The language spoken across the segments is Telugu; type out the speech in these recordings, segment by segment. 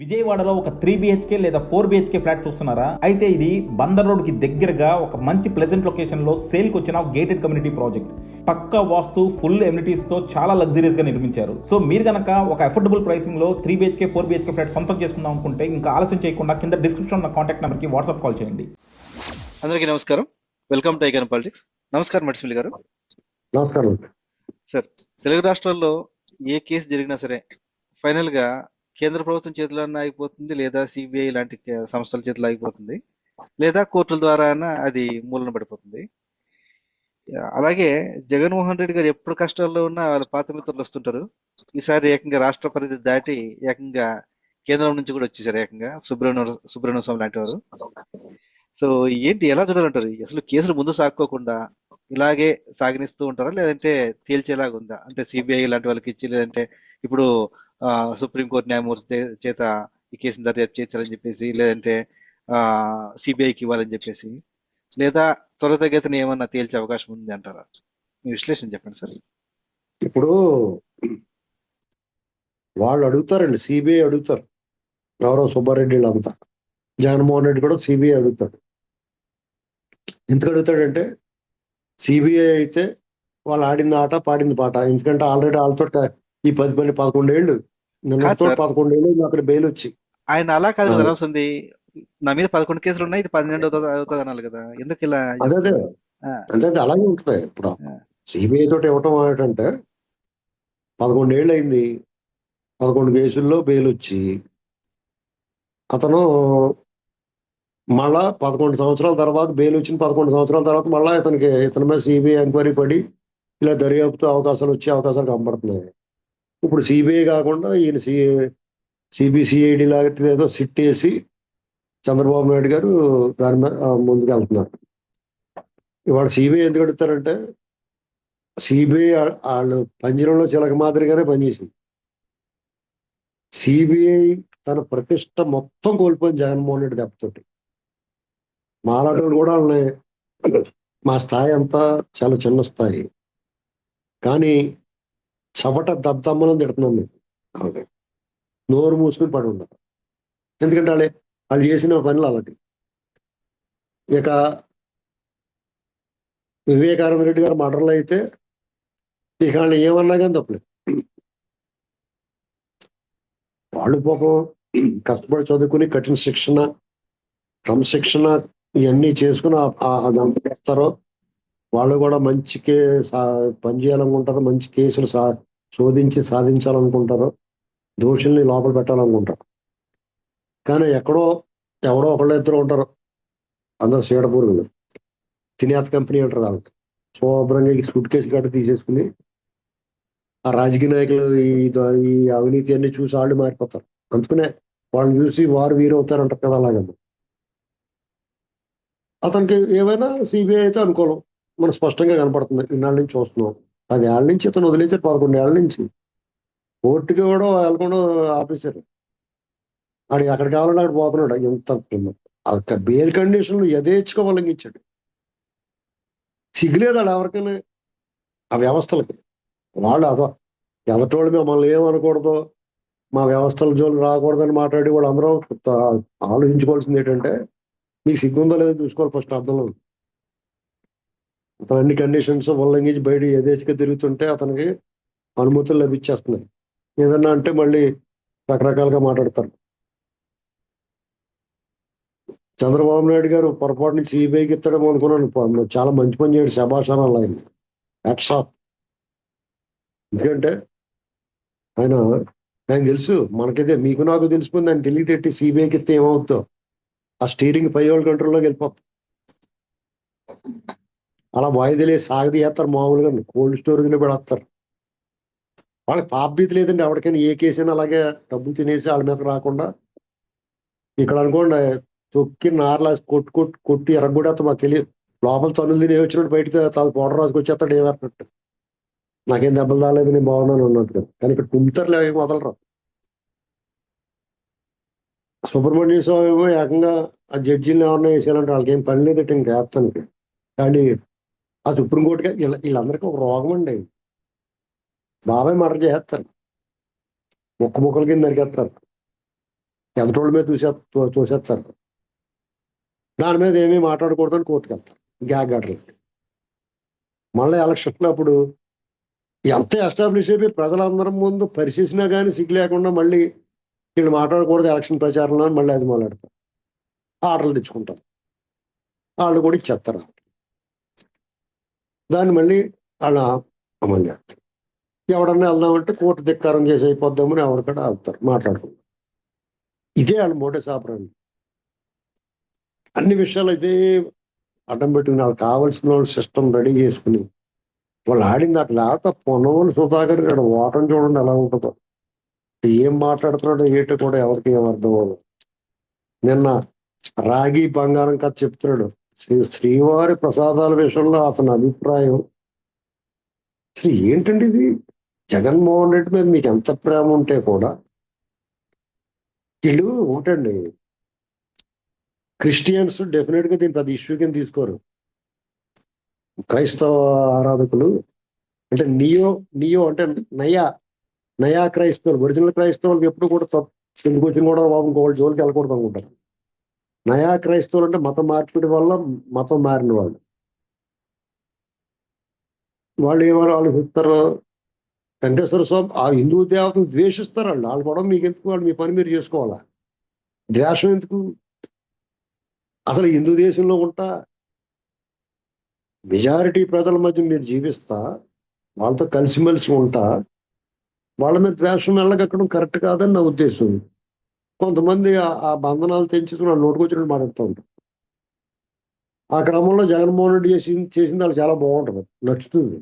విజయవాడలో ఒక త్రీ బిహెచ్కే లేదా ఫోర్ బిహెచ్కే ఫ్లాట్ చూస్తున్నారా? అయితే ఇది బందర్ రోడ్కి దగ్గరగా ఒక మంచి ప్లెజెంట్ లొకేషన్లో సేల్కి వచ్చిన గేటెడ్ కమ్యూనిటీ ప్రాజెక్ట్ పక్కా వాస్తు ఫుల్ ఎమ్యూనిటీస్తో చాలా లగ్జరీస్గా నిర్మించారు. సో మీరు గనక ఒక affordable ప్రైసింగ్లో three BHK four BHK flat సొంతం చేసుకుందాం అనుకుంటే ఇంకా ఆలస్యం చేయకుండా కింద డిస్క్రిప్షన్ ఉన్న కాంటాక్ట్ నెంబర్కి వాట్సాప్ కాల్ చేయండి. అందరికీ నమస్కారం. వెల్కమ్ టు ఐకాన్ పాలిటిక్స్ నమస్కారం మడిసిమిల్ గారు. నమస్కారం. సార్ తెలుగు రాష్ట్రాల్లో ఏ కేసు జరిగినా సరే ఫైనల్గా కేంద్ర ప్రభుత్వం చేతిలోనే ఆగిపోతుంది లేదా సిబిఐ లాంటి సంస్థల చేతిలో ఆగిపోతుంది లేదా కోర్టుల ద్వారా అది మూలన పడిపోతుంది. అలాగే జగన్మోహన్ రెడ్డి గారు ఎప్పుడు కష్టాల్లో ఉన్నా వాళ్ళ పాత మిత్రులు వస్తుంటారు. ఈసారి ఏకంగా రాష్ట్ర పరిధి దాటి ఏకంగా కేంద్రం నుంచి కూడా వచ్చేసారు ఏకంగా సుబ్రహ్మణ్య సుబ్రహ్మణ్య స్వామి లాంటి వారు. సో ఏంటి ఎలా చూడాలంటారు? అసలు కేసులు ముందు సాక్కోకుండా ఇలాగే సాగనిస్తూ ఉంటారా? లేదంటే తేల్చేలాగా ఉందా అంటే సిబిఐ లాంటి వాళ్ళకి ఇచ్చి లేదంటే ఇప్పుడు సుప్రీంకోర్టు న్యాయమూర్తి చేత ఈ కేసును దర్యాప్తు చేయించాలని చెప్పేసి లేదంటే ఆ సిబిఐకి ఇవ్వాలని చెప్పేసి లేదా త్వరితగతిన ఏమన్నా తేల్చే అవకాశం ఉంది అంటారా? మీ విశ్లేషణ చెప్పండి సార్. ఇప్పుడు వాళ్ళు అడుగుతారండి సిబిఐ అడుగుతారు. గౌరవ సుబ్బారెడ్డి అంతా జగన్మోహన్ రెడ్డి కూడా సిబిఐ అడుగుతాడు. ఎందుకు అడుగుతాడంటే సిబిఐ అయితే వాళ్ళు ఆడింది ఆట పాడింది పాట. ఎందుకంటే ఆల్రెడీ వాళ్ళతో ఈ పది పని పదకొండేళ్ళు నిన్నతో పదకొండేళ్ళు అక్కడ బెయిల్ వచ్చి ఆయన అలా కాదు నా మీద పదకొండు కేసులు ఉన్నాయి ఇది పన్నెండు అవుతుంది అనాలి కదా. ఎందుకు ఇలా అదే అదే. అలాగే ఉంటుంది. ఇప్పుడు. సిబిఐ తోటి ఇవ్వటం ఏంటంటే పదకొండేళ్ళు అయింది పదకొండు కేసుల్లో బెయిల్ వచ్చి అతను మళ్ళా పదకొండు సంవత్సరాల తర్వాత బెయిల్ వచ్చిన పదకొండు సంవత్సరాల తర్వాత మళ్ళా ఇతనికి ఇతని మీద సిబిఐ ఎంక్వైరీ పడి ఇలా దర్యాప్తు అవకాశాలు వచ్చే అవకాశాలు కనబడుతున్నాయి. ఇప్పుడు సిబిఐ కాకుండా ఈయన సి సిబిసిఐడి లాంటిది ఏదో సిట్ వేసి చంద్రబాబు నాయుడు గారు దాని మీద ముందుకు వెళ్తున్నారు. ఇవాళ సిబిఐ ఎందుకు అడుగుతారంటే సిబిఐ వాళ్ళు పంజరంలో చిలక మాదిరిగానే పనిచేసింది సిబిఐ తన ప్రతిష్ట మొత్తం కోల్పోయింది జగన్మోహన్ రెడ్డి దెబ్బతోటి. మాలాటోళ్ళు కూడా వాళ్ళని మా స్థాయి అంతా చాలా చిన్న స్థాయి. కానీ చవట దద్దమ్మలను తిడుతున్నాం మేము అలాగే నోరు మూసుకుని పడి ఉండదు ఎందుకంటే వాళ్ళే వాళ్ళు చేసిన పనులు అలాంటి ఇక వివేకానంద రెడ్డి గారు మాటల్లో అయితే ఇక వాళ్ళని ఏమన్నా కానీ తప్పలేదు వాళ్ళు పాపం కష్టపడి చదువుకుని కఠిన శిక్షణ క్రమశిక్షణ ఇవన్నీ చేసుకుని ఆ- చేస్తారో వాళ్ళు కూడా మంచి కే సా- పని చేయాలనుకుంటారు మంచి కేసులు సా శోధించి సాధించాలనుకుంటారు దోషుల్ని లోపల పెట్టాలనుకుంటారు. కానీ ఎక్కడో ఎవడో ఒకళ్ళు ఇద్దరు ఉంటారు. అందరు చీడపురుగులు తినేత కంపెనీ అంటారు వాళ్ళకి. శుభ్రంగా ఈ సూట్ కేసు గట్ట తీసేసుకుని ఆ రాజకీయ నాయకులు ఈ అవినీతి అన్ని చూసి వాళ్ళు మారిపోతారు. అందుకనే వాళ్ళని చూసి వారు వీరు అవుతారంటారు కదా అలాగే. అతనికి ఏమైనా సిబిఐ అయితే అనుకూలం. మనం స్పష్టంగా కనపడుతుంది. ఇన్నాళ్ళ నుంచి చూస్తున్నాం. అది ఏళ్ళ నుంచి ఇతను వదిలేశారు పదకొండు ఏళ్ళ నుంచి. కోర్టుకి కూడా వెళ్ళకుండా ఆపేశారు. ఆడు ఎక్కడ కావాలంటే అక్కడ పోతున్నాడు. ఎంత బెయిల్ కండిషన్లు యథేచ్ఛగా ఉల్లంఘించాడు సిగ్గులేదు ఆడు ఎవరికైనా ఆ వ్యవస్థలకి. వాళ్ళు అదో ఎవటోళ్ళు మిమ్మల్ని ఏమనకూడదు మా వ్యవస్థల జోలు రాకూడదని మాట్లాడి వాళ్ళు అందరూ ఆలోచించుకోవాల్సింది ఏంటంటే మీకు సిగ్గుందో లేదో చూసుకోవాలి ఫస్ట్ అర్థంలో. అతను అన్ని కండిషన్స్ ఉల్లంఘించి బయట యథేచ్ఛగా తిరుగుతుంటే అతనికి అనుమతులు లభించేస్తున్నాయి. ఏదన్నా అంటే మళ్ళీ రకరకాలుగా మాట్లాడతారు. చంద్రబాబు నాయుడు గారు పొరపాటు నుంచి సిబిఐకి ఇస్తాడేమో అనుకున్నాను. చాలా మంచి పని చేయడు శభాషణ ఆయన. హ్యాట్సాప్ ఎందుకంటే ఆయన ఆయన తెలుసు మనకైతే మీకు నాకు తెలిసిపోయింది ఆయన డిలీట్ పెట్టి సిబిఐకి ఇస్తే ఏమవుతుందో ఆ స్టీరింగ్ పై వాళ్ళ కంట్రోల్లోకి వెళ్ళిపోతుంది అలా వాయిదలే సాగది చేస్తారు మామూలుగా కోల్డ్ స్టోరేజ్లో పెడతారు వాళ్ళకి పాపభీతి లేదండి ఎవరికైనా ఏ కేసైనా అలాగే డబ్బులు తినేసి వాళ్ళ మీద రాకుండా. ఇక్కడ అనుకోండి తొక్కి నార్లా కొట్టు కొట్టు కొట్టి ఎరగొడేస్తా మాకు తెలియదు. లోపల తనులు తిని వచ్చినట్టు బయటకు తాను పౌడర్ రాసుకొచ్చేస్తాడు ఏమన్నట్టు నాకేం దెబ్బలు రాలేదు నేను బాగున్నాను అన్నట్టు. కానీ ఇక్కడ కుంటారులే ఏమి మొదలరా సుబ్రహ్మణ్య స్వామి ఏకంగా ఆ జడ్జిని ఎవరన్నా వేసేయాలంటే వాళ్ళకి ఏం పని లేదు ఇంకా వేస్తానికి కానీ ఆ సుప్రీంకోర్టుగా వీళ్ళ వీళ్ళందరికీ ఒక రోగం అండి. బాబాయ్ మర్డర్ చేస్తారు ముక్క ముక్కల కింద నరికేస్తారు ఎదటోళ్ళ మీద చూసే చూసేస్తారు దాని మీద ఏమీ మాట్లాడకూడదని కోర్టుకు వెళ్తారు. గ్యాగ్ గడ్డలకి మళ్ళీ ఎలక్షన్ అప్పుడు ఎంత ఎస్టాబ్లిష్ అయిపోయి ప్రజలందరం ముందు పరిశీలినా కానీ సిగ్గు లేకుండా మళ్ళీ వీళ్ళు మాట్లాడకూడదు ఎలక్షన్ ప్రచారంలో అని మళ్ళీ అది మాట్లాడతారు ఆర్డర్లు తెచ్చుకుంటారు. వాళ్ళు కూడా ఇచ్చేస్తారు. దాన్ని మళ్ళీ వాళ్ళ అమలు చేస్తారు. ఎవడన్నా వెళ్దామంటే కోర్టు ధిక్కారం చేసి అయిపోద్దామని ఎవరికడ వెళ్తారు మాట్లాడుకుంటారు. ఇదే వాళ్ళ మోటే సాపరండి అన్ని విషయాలు అయితే అడ్డం పెట్టుకుని వాళ్ళకి కావాల్సిన సిస్టమ్ రెడీ చేసుకుని వాళ్ళు ఆడింది అట్లా లేకపోతే పొన్నవోలు సుధాకర్ గారు ఓటం చూడండి ఎలా ఉంటుందో. ఏం మాట్లాడుతున్నాడో ఏటో కూడా ఎవరికి ఏం అర్థం అవ్వదు. నిన్న రాగి బంగారం కథ చెప్తున్నాడు. శ్రీ శ్రీవారి ప్రసాదాల విషయంలో అతని అభిప్రాయం. అసలు ఏంటండి ఇది? జగన్మోహన్ రెడ్డి మీద మీకు ఎంత ప్రేమ ఉంటే కూడా వీళ్ళు ఒకటండి క్రిస్టియన్స్ డెఫినెట్గా దీని పెద్ద ఇష్యూ కింద తీసుకోరు. క్రైస్తవ ఆరాధకులు అంటే నియో నియో అంటే నయా నయా క్రైస్తవులు ఒరిజినల్ క్రైస్తవులకు ఎప్పుడు కూడా తప్పు ఎందుకు వచ్చిన కూడా బాబు గోల్డ్ జోలికి వెళ్ళకూడదు అనుకుంటారు. నయా క్రైస్తవులు అంటే మతం మార్పిడి వల్ల మతం మారిన వాళ్ళు. వాళ్ళు ఏమని ఆలోచిస్తారు? వెంకటేశ్వర స్వామి ఆ హిందూ దేవతను ద్వేషిస్తారు వాళ్ళు. వాళ్ళు కూడా మీకు ఎందుకు వాళ్ళు మీ పని మీరు చేసుకోవాలా? ద్వేషం ఎందుకు? అసలు హిందూ దేశంలో ఉంటా? మెజారిటీ ప్రజల మధ్య మీరు జీవిస్తా? వాళ్ళతో కలిసిమెలిసి ఉంటా? వాళ్ళ మీద ద్వేషం వెళ్ళగక్కడం కరెక్ట్ కాదని నా ఉద్దేశం. కొంతమంది ఆ- బంధనాలు తెంచుకుని వాళ్ళు నోటుకొచ్చినట్టు మాట్లాడుతూ ఉంటారు ఆ క్రమంలో జగన్మోహన్ రెడ్డి చేసింది చేసింది వాళ్ళు చాలా బాగుంటుంది నచ్చుతుంది.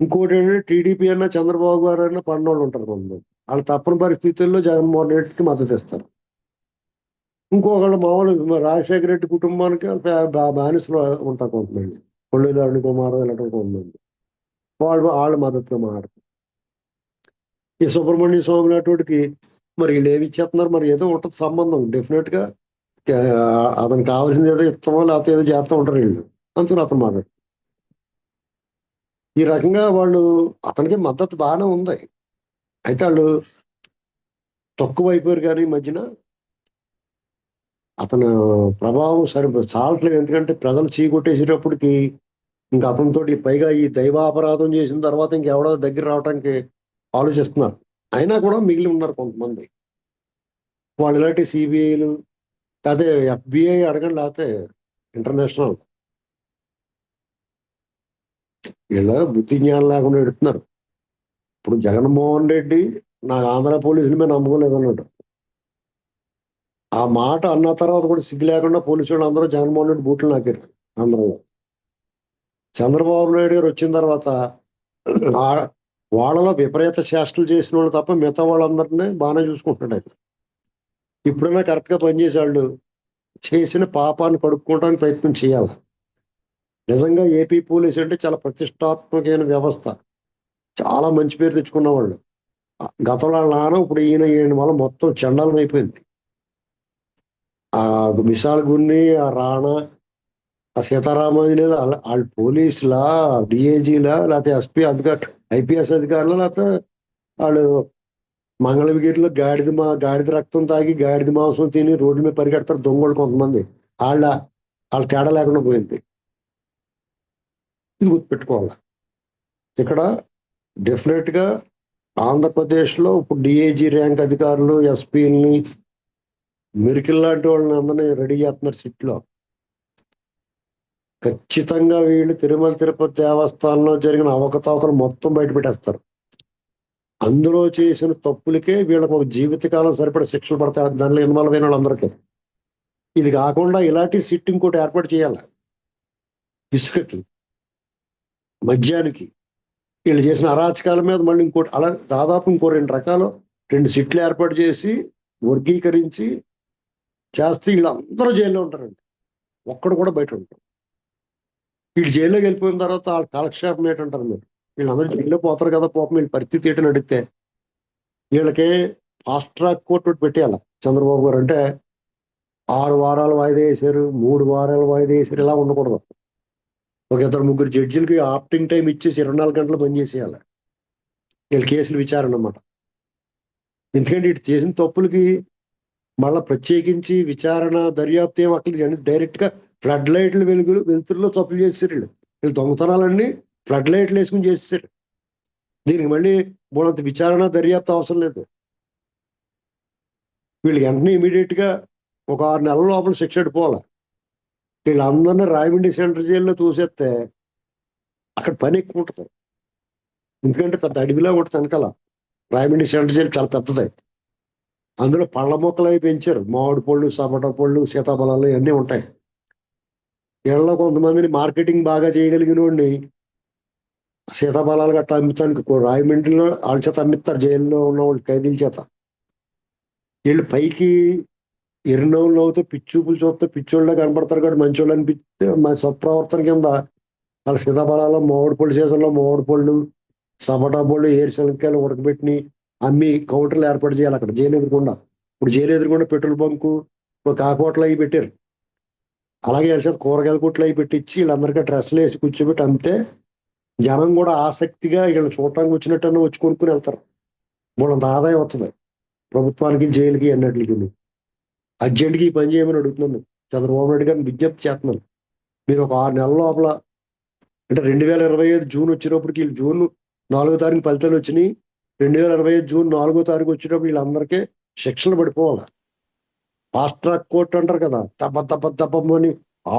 ఇంకోటి ఏంటంటే టీడీపీ అన్న చంద్రబాబు గారు అన్న పడినోళ్ళు ఉంటారు కొంతమంది వాళ్ళు తప్పని పరిస్థితుల్లో జగన్మోహన్ రెడ్డికి మద్దతు ఇస్తారు. ఇంకొకళ్ళు మామూలు రాజశేఖర రెడ్డి కుటుంబానికి బానిసలు ఉంటారు కొంతమంది. కొల్లేరు అరుణ్ కుమార్ ఇలాంటి కొంతమంది. వాళ్ళు వాళ్ళు మద్దతుగా మాట్లాడతారు. ఈ సుబ్రహ్మణ్య స్వామి అటువంటికి మరి వీళ్ళు ఏమి ఇచ్చేస్తున్నారు? మరి ఏదో ఉంటుంది సంబంధం. డెఫినెట్గా అతనికి కావాల్సింది ఏదో ఇస్తామో లేకపోతే ఏదో చేస్తూ ఉంటారు వీళ్ళు. అందుకని అతను మాట్లాడు. ఈ రకంగా వాళ్ళు అతనికి మద్దతు బాగానే ఉంది. అయితే వాళ్ళు తక్కువ అయిపోయారు కానీ ఈ మధ్యన అతను ప్రభావం సరి చాలట్లేదు ఎందుకంటే ప్రజలు చీకొట్టేసేటప్పటికి ఇంకా అతనితోటి పైగా ఈ దైవాపరాధం చేసిన తర్వాత ఇంకెవడో దగ్గర రావడానికి ఆలోచిస్తున్నారు. అయినా కూడా మిగిలి ఉన్నారు కొంతమంది. వాళ్ళు ఇలాంటి సిబిఐలు అదే ఎఫ్బిఐ అడగండి లేకపోతే ఇంటర్నేషనల్. ఇలా బుద్ధి జ్ఞానం లేకుండా ఎడుతున్నారు. ఇప్పుడు జగన్మోహన్ రెడ్డి నాకు ఆంధ్ర పోలీసుల మీద నమ్మకం లేదన్నాడు ఆ మాట అన్న తర్వాత కూడా సిగ్గు లేకుండా పోలీసు వాళ్ళు అందరూ జగన్మోహన్ రెడ్డి బూట్లు నాకారు ఆంధ్రలో చంద్రబాబు నాయుడు గారు వచ్చిన తర్వాత వాళ్ళలో విపరీత చేష్టలు చేసిన వాళ్ళు తప్ప మిగతా వాళ్ళందరినీ బాగానే చూసుకుంటున్నాడు ఆయన. ఇప్పుడైనా కరెక్ట్గా పనిచేసేవాళ్ళు చేసిన పాపాన్ని కడుక్కోవడానికి ప్రయత్నం చేయాలి. నిజంగా ఏపీ పోలీస్ అంటే చాలా ప్రతిష్టాత్మకమైన వ్యవస్థ. చాలా మంచి పేరు తెచ్చుకున్న వాళ్ళు. గతంలో వాళ్ళ నాన్న ఇప్పుడు ఈయన ఈయన వల్ల మొత్తం చండాలం అయిపోయింది. ఆ విశాల్ గున్ని ఆ రాణా ఆ సీతారామాజీ వాళ్ళ వాళ్ళ పోలీసులా డిఏజీలా లేకపోతే ఎస్పీ అధికారు ఐపీఎస్ అధికారులు లేకపోతే వాళ్ళు మంగళగిరిలో గాడిద మా గాడిద రక్తం తాగి గాడిద మాంసం తిని రోడ్డు మీద పరిగెడతారు దొంగలు కొంతమంది. వాళ్ళ వాళ్ళ తేడా లేకుండా పోయింది. ఇది గుర్తుపెట్టుకోవాలి? ఇక్కడ డెఫినెట్గా గా ఇప్పుడు డిఏజీ ర్యాంక్ అధికారులు ఎస్పీలని మిరికిల్ లాంటి వాళ్ళని అందరినీ రెడీ చేస్తున్నారు సిట్లో. ఖచ్చితంగా వీళ్ళు తిరుమల తిరుపతి దేవస్థానంలో జరిగిన అవకతవకలు మొత్తం బయట పెట్టేస్తారు. అందులో చేసిన తప్పులకే వీళ్ళకు ఒక జీవితకాలం సరిపడే శిక్షలు పడతాయి. దానిలో ఇన్వాల్వ్ అయిన వాళ్ళందరికీ. ఇది కాకుండా ఇలాంటి సిట్ ఇంకోటి ఏర్పాటు చేయాలి. ఇసుకకి మద్యానికి వీళ్ళు చేసిన అరాచకాల మీద మళ్ళీ ఇంకోటి అలా దాదాపు ఇంకో రెండు రకాలు రెండు సిట్లు ఏర్పాటు చేసి వర్గీకరించి చేస్తే వీళ్ళందరూ జైల్లో ఉంటారండి. ఒక్కడు కూడా బయట ఉంటారు వీళ్ళు జైల్లోకి వెళ్ళిపోయిన తర్వాత వాళ్ళ కాలక్షేపం ఏంటంటారు మీరు? వీళ్ళందరూ జైల్లో పోతారు కదా పాపం వీళ్ళ పరిస్థితి ఏంటని అడిగితే వీళ్ళకే ఫాస్ట్ ట్రాక్ కోర్టు ఒకటి పెట్టేయాలి. చంద్రబాబు గారు అంటే ఆరు వారాలు వాయిదా వేశారు మూడు వారాలు వాయిదా వేశారు ఇలా ఉండకూడదు. ఒక ఇద్దరు ముగ్గురు జడ్జిలకి ఆప్టింగ్ టైం ఇచ్చేసి ఇరవై నాలుగు గంటలు పనిచేసేయాలి వీళ్ళ కేసులు విచారణ అన్నమాట. ఎందుకంటే ఇటు చేసిన తప్పులకి మళ్ళీ ప్రత్యేకించి విచారణ దర్యాప్తు ఏం అక్కడ డైరెక్ట్గా ఫ్లడ్ లైట్లు వెలుగులు వెలుతురులో తప్పులు చేసేసారు వీళ్ళు. వీళ్ళు దొంగతనాలన్నీ ఫ్లడ్ లైట్లు వేసుకుని చేసేసారు. దీనికి మళ్ళీ మూడంత విచారణ దర్యాప్తు అవసరం లేదు. వీళ్ళు వెంటనే ఇమీడియట్గా ఒక ఆరు నెలల లోపల శిక్ష పోవాలి వీళ్ళందరినీ రాయమండ్రి సెంటర్ జైల్లో తోసేస్తే అక్కడ పని ఎక్కువ ఉంటుంది. ఎందుకంటే పెద్ద అడవిలా ఉంటుంది వెనకాల. రాయమండ్రి సెంటర్ జైలు చాలా పెద్దది. అందులో పళ్ళ మొక్కలు అవి పెంచారు. మామిడి పళ్ళు సపోటా పళ్ళు సీతాఫలాలు ఇవన్నీ ఉంటాయి. వీళ్ళలో కొంతమందిని మార్కెటింగ్ బాగా చేయగలిగిన వాడిని సీతాఫలాలు గట్రా అమ్ముతానికి రాయమండ్రిలో వాళ్ళ చేత అమ్మిస్తారు జైల్లో ఉన్న వాళ్ళు ఖైదీల చేత. వీళ్ళు పైకి ఎరినవ్వులు అవుతూ పిచ్చూపులు చూస్తే పిచ్చోళ్ళే కనపడతారు కాబట్టి మంచోళ్ళు అనిపిస్తే మన సత్ప్రవర్తన కింద వాళ్ళ సీతాఫలాలు మామిడి పళ్ళు సీజన్లో మామిడి పళ్ళు సపోటా పళ్ళు ఏరుశనక్కాయలు ఉడకబెట్టిని అమ్మి కౌంటర్లు ఏర్పాటు చేయాలి అక్కడ. జైలు ఎదురుకుండా. ఇప్పుడు జైలు ఎదురుకుండా పెట్రోల్ బంకు ఒక కాకోట్లు అవి పెట్టారు. అలాగే వాళ్ళ కూరగాయల కొట్లు అవి పెట్టించి వీళ్ళందరికీ డ్రెస్సులు వేసి కూర్చోబెట్టి అమ్మితే జనం కూడా ఆసక్తిగా వీళ్ళని చూడటానికి వచ్చినట్టు వచ్చి కొనుక్కుని వెళ్తారు. మూడంత ఆదాయం వస్తుంది ప్రభుత్వానికి జైలుకి అన్నట్లకి అర్జెంట్గా ఈ పని చేయమని అడుగుతున్నాను చంద్రబాబు నాయుడు గారిని విజ్ఞప్తి చేస్తున్నాను. మీరు ఒక ఆరు నెలల లోపల అంటే రెండు వేల ఇరవై ఐదు జూన్ వచ్చినప్పటికి వీళ్ళు జూన్ నాలుగో తారీఖు ఫలితాలు వచ్చినాయి. రెండు వేల ఇరవై ఐదు జూన్ నాలుగో తారీఖు వచ్చేటప్పుడు వీళ్ళందరికీ శిక్షలు పడిపోవాలి. ఫాస్ట్ ట్రాక్ కోర్టు అంటారు కదా. తప్ప తప్ప తప్పని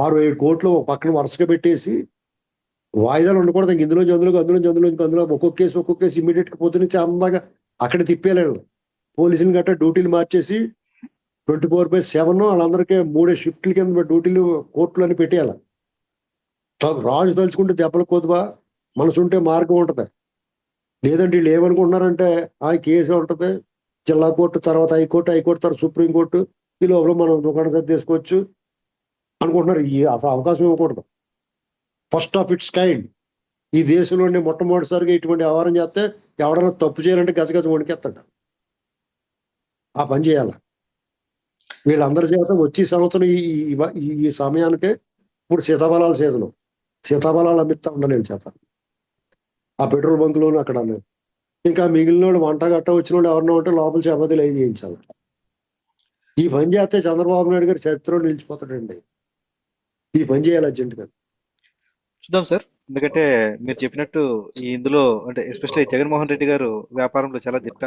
ఆరు ఏడు కోట్లు ఒక పక్కన వరుసగా పెట్టేసి వాయిదాలు ఉండకూడదు. ఇంక ఇందులో అందులో అందులో అందులో అందులో ఒక్కొక్క కేసు ఒక్కొక్క కేసు ఇమీడియట్గా పొద్దునుంచి అందాగా అక్కడ తిప్పేలేడు పోలీసులు గట్ట డ్యూటీలు మార్చేసి ట్వంటీ ఫోర్ బై సెవెన్ వాళ్ళందరికీ మూడే షిఫ్ట్ల కింద డ్యూటీలు కోర్టులు అని పెట్టేయాలి రాజు తలుచుకుంటే దెబ్బలు కొద్దువా మనసుంటే మార్గం ఉంటుంది. లేదంటే వీళ్ళు ఏమనుకుంటున్నారంటే ఆ కేసు ఉంటుంది. జిల్లా కోర్టు తర్వాత హైకోర్టు హైకోర్టు తర్వాత సుప్రీం కోర్టు ఈ లోపల మనం దుకాణం సర్దేసుకోవచ్చు అనుకుంటున్నారు. ఈ అసలు అవకాశం ఇవ్వకూడదు. ఫస్ట్ ఆఫ్ ఇట్స్ కైండ్ ఈ దేశంలోనే మొట్టమొదటిసారిగా ఇటువంటి వ్యవహారం చేస్తే ఎవడన్నా తప్పు చేయాలంటే గజగజ వణికెత్తాడు ఆ పని చేయాలి. వీళ్ళందరి చేత వచ్చే సంవత్సరం ఈ ఈ- ఈ సమయానికే ఇప్పుడు సీతాఫలాల సీజన్ సీతాఫలాలు అమ్మిస్తా ఉండాలి నేను చేత. ఆ పెట్రోల్ బంకులోను అక్కడ ఇంకా మిగిలిన వాళ్ళు వంట గట్ట వచ్చిన వాళ్ళు ఎవరినో ఉంటే లోపల చపాతీలు ఏం చేయించాలి? ఈ పని చేస్తే చంద్రబాబు నాయుడు గారు చరిత్రలో నిలిచిపోతాడండి. ఈ పని చేయాలి అర్జెంటుగా చూద్దాం సార్. ఎందుకంటే మీరు చెప్పినట్టు ఈ ఇందులో అంటే ఎస్పెషల్లీ జగన్మోహన్ రెడ్డి గారు వ్యాపారంలో చాలా దిట్ట.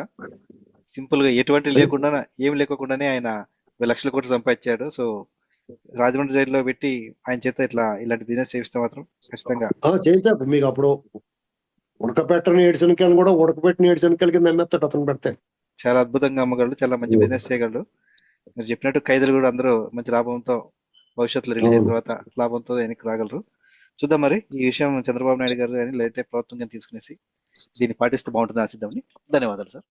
సింపుల్గా ఎటువంటి లేకుండా ఏం లేకోకుండానే ఆయన లక్షల కోట్లు సంపాదించాడు. సో రాజమండ్రి జైల్లో పెట్టి ఆయన చేత ఇట్లా ఇలాంటి బిజినెస్ చేయిస్తే మాత్రం ఖచ్చితంగా చేయించా మీకు అప్పుడు ఉడకపెట్టని ఏడుశనకాయలు కూడా ఉడకపెట్టిన ఏడుశనకాయల కింద అమ్మేస్తాడు అతను పెడితే. చాలా అద్భుతంగా అమ్మగలడు. చాలా మంచి. బిజినెస్ చేయగలడు. మీరు చెప్పినట్టు ఖైదీలు కూడా అందరూ మంచి లాభంతో భవిష్యత్తులో రిలీజ్ అయిన. తర్వాత లాభంతో వెనక్కి రాగలరు. చూద్దాం మరి. ఈ విషయం చంద్రబాబు నాయుడు గారు కానీ లేకపోతే ప్రభుత్వం కానీ తీసుకునేసి దీన్ని పాటిస్తే బాగుంటుంది ఆశిద్దామని ధన్యవాదాలు సార్.